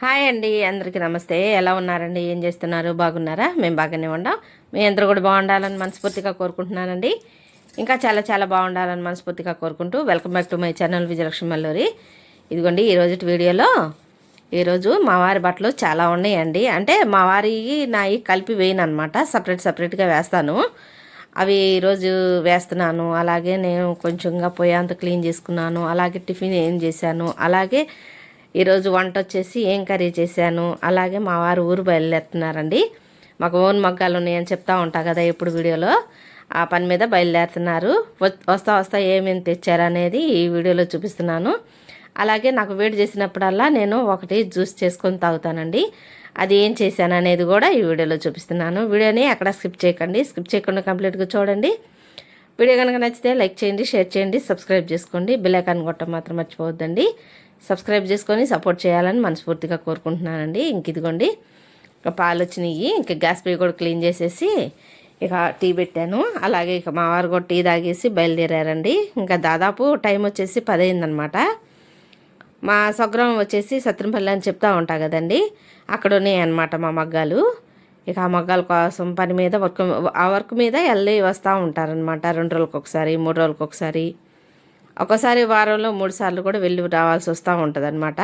Hi అండి అందరికీ నమస్తే. ఎలా ఉన్నారండి? ఏం చేస్తున్నారు? బాగున్నారా? మేము బాగానే ఉన్నాం మీ అందరూ కూడా బాగుండాలని మనస్ఫూర్తిగా కోరుకుంటున్నానండి. ఇంకా చాలా చాలా బాగుండాలని మనస్ఫూర్తిగా కోరుకుంటూ welcome back to my channel Vijayalakshmi Malluri. ఇదిగోండి ఈరోజు వీడియోలో ఈరోజు మా వారి బట్టలు చాలా ఉన్నాయండి. అంటే మా వారి నాయి కలిపి వేయను అనమాట సపరేట్ సపరేట్గా వేస్తాను. అవి ఈరోజు వేస్తున్నాను. అలాగే నేను కొంచెంగా పొయ్యంత క్లీన్ చేసుకున్నాను. అలాగే టిఫిన్ ఏం చేశాను. అలాగే ఈరోజు వంట వచ్చేసి ఏం కర్రీ చేశాను? అలాగే మా వారు ఊరు బయలుదేరుతున్నారండి. మాకు ఓన్ మగ్గాలు ఉన్నాయని చెప్తా ఉంటా కదా ఇప్పుడు వీడియోలో. ఆ పని మీద బయలుదేరుతున్నారు. వస్తా వస్తా ఏమేమి తెచ్చారనేది ఈ వీడియోలో చూపిస్తున్నాను. అలాగే నాకు వేడి చేసినప్పుడల్లా నేను ఒకటి జ్యూస్ చేసుకొని తాగుతానండి. అది ఏం చేశాను అనేది కూడా ఈ వీడియోలో చూపిస్తున్నాను. వీడియోని అక్కడ స్కిప్ చేయకండి. స్కిప్ చేయకుండా కంప్లీట్గా చూడండి. వీడియో కనుక నచ్చితే లైక్ చేయండి షేర్ చేయండి సబ్స్క్రైబ్ చేసుకోండి. బిల్ ఐకాన్ కొట్టడం మాత్రం మర్చిపోవద్దండి. సబ్స్క్రైబ్ చేసుకొని సపోర్ట్ చేయాలని మనస్ఫూర్తిగా కోరుకుంటున్నానండి. ఇంక ఇదిగోండి ఇక పాలు వచ్చినాయి. ఇంకా గ్యాస్ పొయ్యి కూడా క్లీన్ చేసేసి ఇక టీ పెట్టాను. అలాగే ఇక మా వారు కూడా టీ తాగేసి బయలుదేరారండి. ఇంకా దాదాపు టైం వచ్చేసి పదైందనమాట మా స్వగ్రామం వచ్చేసి సత్రంపల్లి అని చెప్తా ఉంటా కదండి. అక్కడ ఉన్నాయి అనమాట మా మగ్గాలు. ఇక ఆ మగ్గాల కోసం పని మీద వర్క్ ఆ వర్క్ మీద వెళ్ళి వస్తూ ఉంటారనమాట రెండు రోజులకు ఒకసారి మూడు రోజులకు ఒకసారి వారంలో మూడు సార్లు కూడా వెళ్ళి రావాల్సి వస్తూ ఉంటుంది అనమాట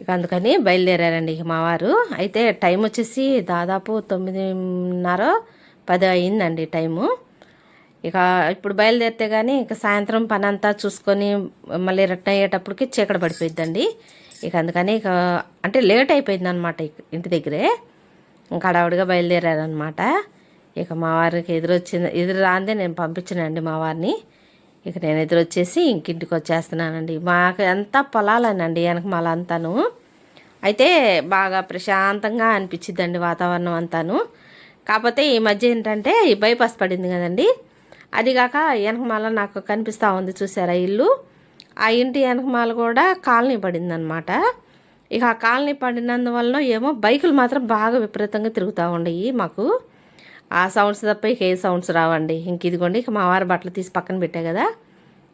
ఇక అందుకని బయలుదేరారండి ఇక మా వారు. అయితే టైం వచ్చేసి దాదాపు తొమ్మిదిన్నర పది అయిందండి టైము. ఇక ఇప్పుడు బయలుదేరితే కానీ ఇక సాయంత్రం పని అంతా చూసుకొని మళ్ళీ రిటర్న్ అయ్యేటప్పటికి చీకటి పడిపోయిద్దండి. ఇక అందుకని ఇక అంటే లేట్ అయిపోయింది అనమాట ఇంటి దగ్గరే. ఇంకా అడవుడిగా బయలుదేరారనమాట ఇక మా వారికి ఎదురొచ్చింది ఎదురు రాందే నేను పంపించానండి మా వారిని. ఇక నేను ఎదురొచ్చేసి ఇంకింటికి వచ్చేస్తున్నానండి. మాకు ఎంత పొలాలనండి వెనక మాలంతాను అంతాను. అయితే బాగా ప్రశాంతంగా అనిపించిద్దండి వాతావరణం అంతాను. కాకపోతే ఈ మధ్య ఏంటంటే ఈ బైపాస్ పడింది కదండి. అది కాక వెనకమాల నాకు కనిపిస్తూ ఉంది చూసారా ఇల్లు. ఆ ఇంటి వెనకమాల కూడా కాలనీ పడిందనమాట ఇక ఆ కాలనీ పడినందువల్ల ఏమో బైకులు మాత్రం బాగా విపరీతంగా తిరుగుతూ ఉండయి మాకు. ఆ సౌండ్స్ తప్ప ఇక ఏ సౌండ్స్ రావండి. ఇంక ఇదిగోండి ఇక మా వారి బట్టలు తీసి పక్కన పెట్టా కదా.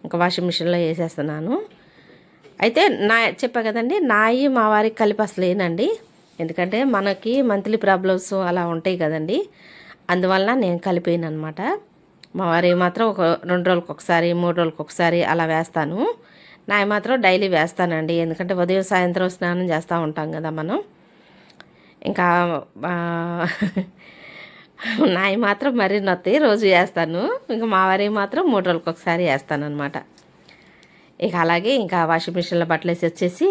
ఇంకా వాషింగ్ మిషన్లో వేసేస్తున్నాను. అయితే నా చెప్పా కదండి నాయి మా వారికి కలిపి అసలు లేనండి. ఎందుకంటే మనకి మంత్లీ ప్రాబ్లమ్స్ అలా ఉంటాయి కదండి. అందువలన నేను కలిపాను అనమాట మా వారి మాత్రం ఒక రెండు రోజులకు ఒకసారి మూడు రోజులకు ఒకసారి అలా వేస్తాను. నాయి మాత్రం డైలీ వేస్తానండి. ఎందుకంటే ఉదయం సాయంత్రం స్నానం చేస్తూ ఉంటాం కదా మనం. ఇంకా నాయి మాత్రం మరీ నొత్తాయి రోజు వేస్తాను ఇంకా మా వారి మాత్రం మూడు రోజులకు ఒకసారి వేస్తాను అనమాట ఇక అలాగే ఇంకా వాషింగ్ మిషన్లో బట్టలు వేసి వచ్చేసి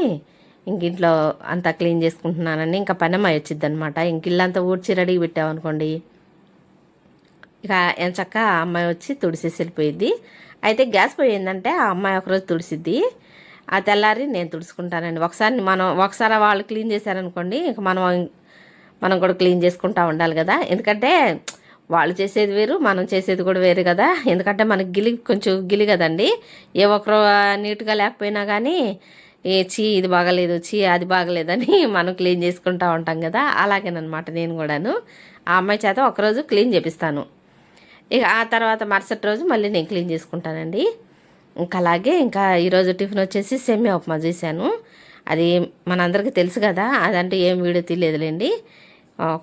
ఇంక ఇంట్లో అంతా క్లీన్ చేసుకుంటున్నానండి. ఇంకా పని అమ్మాయి వచ్చింది అనమాట ఇంక ఇల్లంతా ఊడ్చి రెడీ పెట్టామనుకోండి. ఇక ఎంత చక్క ఆ అమ్మాయి వచ్చి తుడిసేసి వెళ్ళిపోయింది. అయితే గ్యాస్ పోయిందంటే ఆ అమ్మాయి ఒకరోజు తుడిసిద్ది. ఆ తెల్లారి నేను తుడుచుకుంటానండి. ఒకసారి మనం ఒకసారి వాళ్ళు క్లీన్ చేశారనుకోండి ఇక మనం మనం కూడా క్లీన్ చేసుకుంటా ఉండాలి కదా. ఎందుకంటే వాళ్ళు చేసేది వేరు మనం చేసేది కూడా వేరు కదా. ఎందుకంటే మనకి గిలి కొంచెం గిలి కదండి. ఏ ఒక్కరు నీట్గా లేకపోయినా కానీ ఏ చీ ఇది బాగలేదు చీ అది బాగలేదని మనం క్లీన్ చేసుకుంటా ఉంటాం కదా. అలాగేనమాట నేను కూడాను. ఆ అమ్మాయి చేత ఒకరోజు క్లీన్ చేపిస్తాను. ఇక ఆ తర్వాత మరుసటి రోజు మళ్ళీ నేను క్లీన్ చేసుకుంటానండి. ఇంకా అలాగే ఇంకా ఈరోజు టిఫిన్ వచ్చేసి సెమ్మి ఉప్మా చేశాను. అది మనందరికీ తెలుసు కదా. అదంటే ఏం వీడియో తీయలేదులేండి.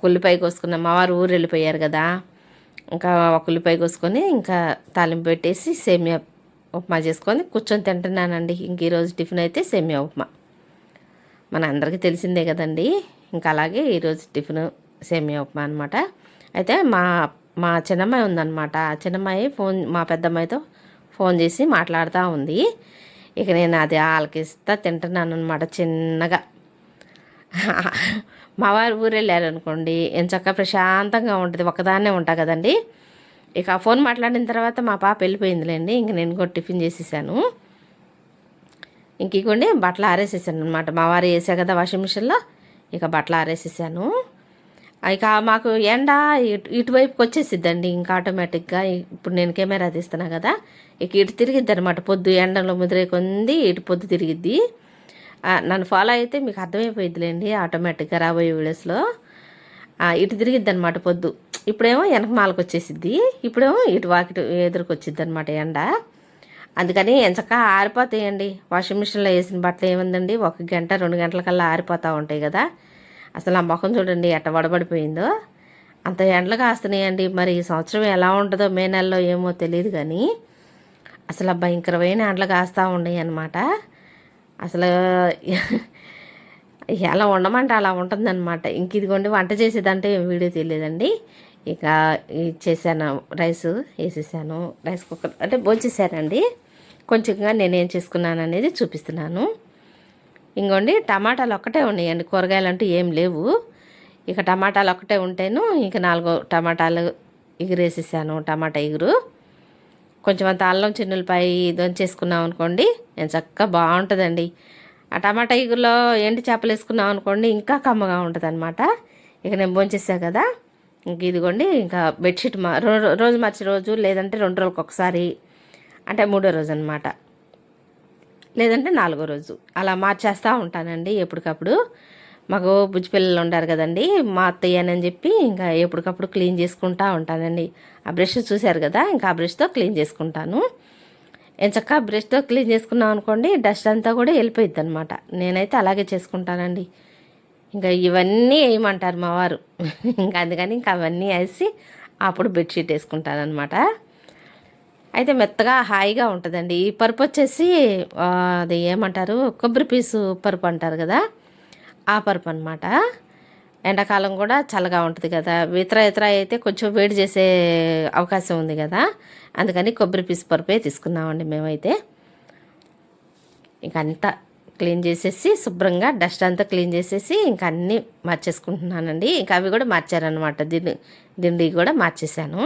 ఉల్లిపాయ కోసుకున్న అమ్మవారు వారు ఊరు వెళ్ళిపోయారు కదా. ఇంకా ఒక ఉల్లిపాయ కోసుకొని ఇంకా తాలింపు పెట్టేసి సేమియా ఉప్మా చేసుకొని కూర్చొని తింటున్నానండి. ఇంక ఈరోజు టిఫిన్ అయితే సేమియా ఉప్మా. మన అందరికీ తెలిసిందే కదండి. ఇంకా అలాగే ఈరోజు టిఫిన్ సేమియా ఉప్మా అనమాట అయితే మా మా చిన్నమ్మాయి ఉందన్నమాట. ఆ చిన్నమ్మాయి ఫోన్ మా పెద్దమ్మాయితో ఫోన్ చేసి మాట్లాడుతూ ఉంది. ఇక నేను అది ఆలకిస్తా తింటున్నాను అనమాట చిన్నగా. మా వారు ఊరు వెళ్ళారు అనుకోండి ఎంచక్క ప్రశాంతంగా ఉంటుంది ఒకదాన్నే ఉంటా కదండి. ఇక ఆ ఫోన్ మాట్లాడిన తర్వాత మా పాప వెళ్ళిపోయిందిలేండి ఇంక నేను కూడా టిఫిన్ చేసేసాను. ఇంక ఇగోండి బట్టలు ఆరేసేసాను అనమాట మా వారు వేసా కదా వాషింగ్ మిషన్లో ఇక బట్టలు ఆరేసేసాను. ఇక మాకు ఎండ ఇటు ఇటువైపుకి వచ్చేసిద్దండి ఇంకా ఆటోమేటిక్గా ఇప్పుడు నేను కెమెరా తీస్తున్నా కదా ఇక ఇటు తిరిగిద్ది అనమాట పొద్దు ఎండలో ముదిరే కొంది ఇటు పొద్దు తిరిగిద్ది. నన్ను ఫాలో అయితే మీకు అర్థమైపోయిద్దిలేండి ఆటోమేటిక్గా రాబోయే వీడియోస్లో. ఇటు తిరిగిద్ది అనమాట పొద్దు. ఇప్పుడేమో వెనక మాలకు వచ్చేసిద్ది. ఇప్పుడేమో ఇటు వాకిటి ఎదురుకు వచ్చిద్ది అనమాట ఎండ. అందుకని ఎంచక్క ఆరిపోతాయండి. వాషింగ్ మిషన్లో వేసిన బట్టలు ఏముందండి? ఒక గంట రెండు గంటలకల్లా ఆరిపోతూ ఉంటాయి కదా. అసలు ఆ ముఖం చూడండి ఎట్ట వడబడిపోయిందో. అంత ఎండలు కాస్తున్నాయండి. మరి ఈ సంవత్సరం ఎలా ఉంటుందో మే నెలలో ఏమో తెలియదు కానీ అసలు భయంకరమైన ఎండలు కాస్తూ ఉన్నాయి అన్నమాట అసలు ఎలా ఉండమంటే అలా ఉంటుందన్నమాట. ఇంక ఇదిగోండి వంట చేసేదంటే ఏం వీడియో తెలియదండి ఇక చేశాను రైస్ వేసేసాను. రైస్ కుక్కర్ అంటే భోంచేసానండి కొంచెంగా నేనేం చేసుకున్నాను అనేది చూపిస్తున్నాను. ఇంకోండి టమాటాలు ఒక్కటే ఉన్నాయండి. కూరగాయలు అంటూ ఏం లేవు. ఇక టమాటాలు ఒక్కటే ఉంటేను ఇక నాలుగు టమాటాలు ఎగురేసేసాను టమాటా ఎగురు. కొంచెం అంత అల్లం చిన్నులపై దొంచేసుకున్నాం అనుకోండి నేను చక్కగా బాగుంటుందండి. ఆ టమాటా ఎగురులో ఎండి చేపలు వేసుకున్నాం అనుకోండి ఇంకా కమ్మగా ఉంటుంది అనమాట ఇక నేను భోంచేసా కదా ఇంక ఇదిగోండి ఇంకా బెడ్షీట్ మా రో- రోజు మార్చి రోజు లేదంటే రెండు రోజులకు ఒకసారి అంటే మూడో రోజు అనమాట లేదంటే నాలుగో రోజు అలా మార్చేస్తూ ఉంటానండి ఎప్పటికప్పుడు. మాకు బుజ్జిపిల్లలు ఉండారు కదండి మా అత్తయ్యనని చెప్పి ఇంకా ఎప్పటికప్పుడు క్లీన్ చేసుకుంటూ ఉంటానండి. ఆ బ్రష్ చూశారు కదా ఇంకా ఆ బ్రష్తో క్లీన్ చేసుకుంటాను. ఎంచక్క బ్రష్తో క్లీన్ చేసుకున్నాం అనుకోండి డస్ట్ అంతా కూడా వెళ్ళిపోయిద్ది అనమాట నేనైతే అలాగే చేసుకుంటానండి. ఇంకా ఇవన్నీ వేయమంటారు మా వారు. ఇంకా అందుకని ఇంకా అవన్నీ వేసి అప్పుడు బెడ్షీట్ వేసుకుంటానమాట అయితే మెత్తగా హాయిగా ఉంటుందండి. ఈ పరుపు వచ్చేసి అది ఏమంటారు కొబ్బరి పీసు పరుపు అంటారు కదా ఆ పరుపు అనమాట ఎండాకాలం కూడా చల్లగా ఉంటుంది కదా. ఇతర ఇతర అయితే కొంచెం వేడి చేసే అవకాశం ఉంది కదా. అందుకని కొబ్బరి పీసు పరుపే తీసుకున్నామండి మేమైతే. ఇంక అంతా క్లీన్ చేసేసి శుభ్రంగా డస్ట్ అంతా క్లీన్ చేసేసి ఇంకా అన్నీ మార్చేసుకుంటున్నానండి. ఇంకా అవి కూడా మార్చారనమాట దిండి దిండి కూడా మార్చేసాను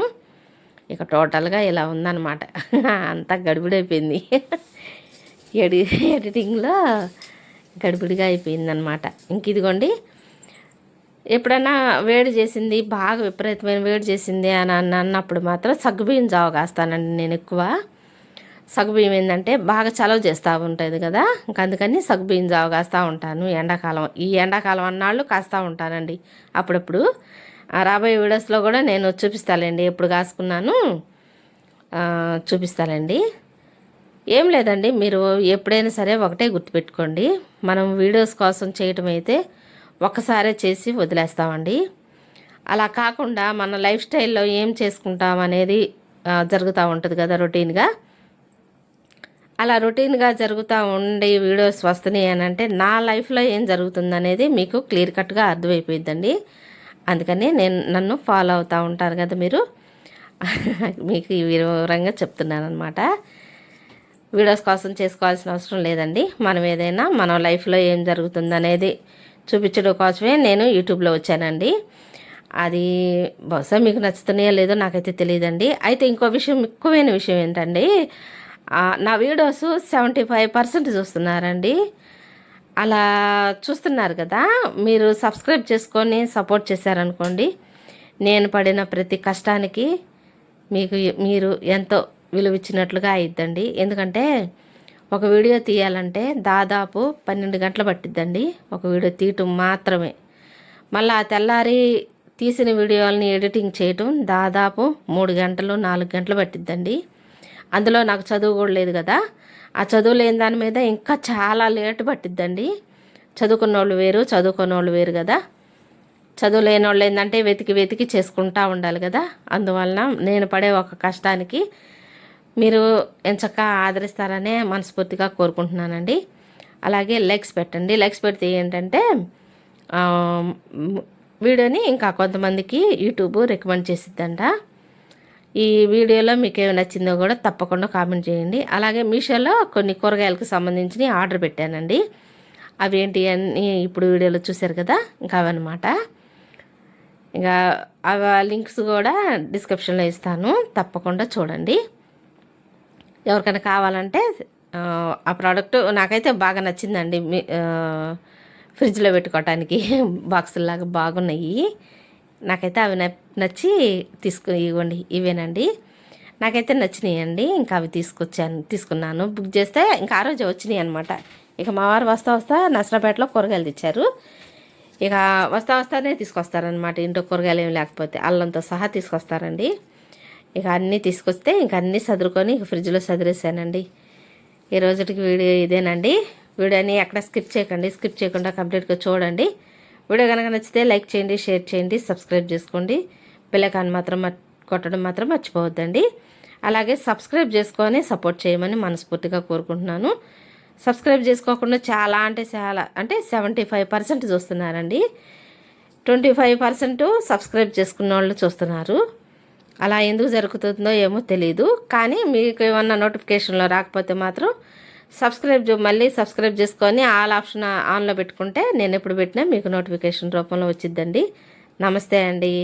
ఇక టోటల్గా ఇలా ఉందన్నమాట. అంతా గడిబిడైపోయింది. ఎడి ఎడిటింగ్లో గడిబిడిగా అయిపోయిందనమాట ఇంక ఇదిగోండి ఎప్పుడన్నా వేడి చేసింది బాగా విపరీతమైన వేడి చేసింది అని అన్న అన్నప్పుడు మాత్రం సగ్గుబియ్యం జావ కాస్తానండి నేను ఎక్కువ. సగ్గుబియ్యం ఏంటంటే బాగా చలవ చేస్తూ ఉంటుంది కదా ఇంకా అందుకని సగ్గుబియ్యం జావ కాస్తూ ఉంటాను ఎండాకాలం. ఈ ఎండాకాలం అన్నాళ్ళు కాస్తూ ఉంటానండి. అప్పుడప్పుడు రాబోయే వీడియోస్లో కూడా నేను చూపిస్తానండి ఎప్పుడు కాసుకున్నాను చూపిస్తానండి ఏం లేదండి మీరు ఎప్పుడైనా సరే ఒకటే గుర్తుపెట్టుకోండి. మనం వీడియోస్ కోసం చేయటం అయితే ఒక్కసారే చేసి వదిలేస్తామండి. అలా కాకుండా మన లైఫ్ స్టైల్లో ఏం చేసుకుంటాం అనేది జరుగుతూ ఉంటుంది కదా రొటీన్గా. అలా రొటీన్గా జరుగుతూ ఉండే వీడియోస్ వస్తున్నాయి అని అంటే నా లైఫ్లో ఏం జరుగుతుంది అనేది మీకు క్లియర్ కట్గా అర్థమైపోయిందండి అందుకని నేను నన్ను ఫాలో అవుతూ ఉంటారు కదా మీరు. మీకు ఈ వివరంగా చెప్తున్నాను అనమాట వీడియోస్ కోసం చేసుకోవాల్సిన అవసరం లేదండి. మనం ఏదైనా మన లైఫ్లో ఏం జరుగుతుందనేది చూపించడం కోసమే నేను యూట్యూబ్లో వచ్చానండి. అది బహుశా మీకు నచ్చుతున్నాయో లేదో నాకైతే తెలియదండి. అయితే ఇంకో విషయం ఎక్కువైన విషయం ఏంటండి నా వీడియోస్ సెవెంటీ ఫైవ్ పర్సెంట్ చూస్తున్నారండి. అలా చూస్తున్నారు కదా మీరు సబ్స్క్రైబ్ చేసుకొని సపోర్ట్ చేశారనుకోండి నేను పడిన ప్రతి కష్టానికి మీకు మీరు ఎంతో విలువ ఇచ్చినట్లుగా అయిద్దండి. ఎందుకంటే ఒక వీడియో తీయాలంటే దాదాపు పన్నెండు గంటలు పట్టిద్దండి. ఒక వీడియో తీయటం మాత్రమే. మళ్ళీ ఆ తెల్లారి తీసిన వీడియోలని ఎడిటింగ్ చేయటం దాదాపు మూడు గంటలు నాలుగు గంటలు పట్టిద్దండి. అందులో నాకు చదువు కూడా లేదు కదా. ఆ చదువు లేని దాని మీద ఇంకా చాలా లేట్ పట్టిద్దండి. చదువుకున్న వాళ్ళు వేరు చదువుకున్న వాళ్ళు వేరు కదా. చదువు లేని వాళ్ళు ఏంటంటే వెతికి వెతికి చేసుకుంటూ ఉండాలి కదా. అందువలన నేను పడే ఒక కష్టానికి మీరు ఎంచక్క ఆదరిస్తారనే మనస్ఫూర్తిగా కోరుకుంటున్నానండి. అలాగే లైక్స్ పెట్టండి. లైక్స్ పెడితే ఏంటంటే వీడియోని ఇంకా కొంతమందికి యూట్యూబ్ రికమెండ్ చేసిద్దంట. ఈ వీడియోలో మీకు ఏమి నచ్చిందో కూడా తప్పకుండా కామెంట్ చేయండి. అలాగే మీషోలో కొన్ని కూరగాయలకు సంబంధించి ఆర్డర్ పెట్టానండి. అవి ఏంటి అని ఇప్పుడు వీడియోలో చూశారు కదా ఇంకా అవన్నమాట. ఇంకా ఆ లింక్స్ కూడా డిస్క్రిప్షన్లో ఇస్తాను. తప్పకుండా చూడండి. ఎవరికైనా కావాలంటే ఆ, ప్రోడక్ట్ నాకైతే బాగా నచ్చిందండి. మీ ఫ్రిడ్జ్లో పెట్టుకోవటానికి బాక్సుల్లాగా బాగున్నాయి. నాకైతే అవి నచ్చి తీసుకు ఇవ్వండి. ఇవేనండి. నాకైతే నచ్చినాయండి. ఇంకా అవి తీసుకొచ్చాను తీసుకున్నాను. బుక్ చేస్తే ఇంకా ఆ రోజు వచ్చినాయి అనమాట ఇక మా వారు వస్తా వస్తా నర్సరాపేటలో కూరగాయలు తెచ్చారు. ఇక వస్తా వస్తానే తీసుకొస్తారనమాట ఇంట్లో కూరగాయలు ఏమి లేకపోతే అల్లంతో సహా తీసుకొస్తారండి. ఇక అన్నీ తీసుకొస్తే ఇంక అన్నీ సదురుకొని ఇక ఫ్రిడ్జ్లో సదిరేసానండి. ఈ రోజుకి వీడియో ఇదేనండి. వీడియోని ఎక్కడ స్కిప్ చేయకండి. స్కిప్ చేయకుండా కంప్లీట్గా చూడండి. వీడియో కనుక నచ్చితే లైక్ చేయండి షేర్ చేయండి సబ్స్క్రైబ్ చేసుకోండి. పిల్లకాన్ని మాత్రం కొట్టడం మాత్రం మర్చిపోవద్దండి. అలాగే సబ్స్క్రైబ్ చేసుకొని సపోర్ట్ చేయమని మనస్ఫూర్తిగా కోరుకుంటున్నాను. సబ్స్క్రైబ్ చేసుకోకుండా చాలా అంటే చాలా అంటే సెవెంటీ ఫైవ్ పర్సెంట్ చూస్తున్నారండి. ట్వంటీ ఫైవ్ పర్సెంట్ సబ్స్క్రైబ్ చేసుకున్న వాళ్ళు చూస్తున్నారు. అలా ఎందుకు జరుగుతుందో ఏమో తెలియదు కానీ మీకు ఏమన్నా నోటిఫికేషన్లో రాకపోతే మాత్రం సబ్స్క్రైబ్ మళ్ళీ సబ్స్క్రైబ్ చేసుకొని ఆల్ ఆప్షన్ ఆన్లో పెట్టుకుంటే నేను ఎప్పుడు పెట్టినా మీకు నోటిఫికేషన్ రూపంలో వచ్చిద్దండి. నమస్తే అండి.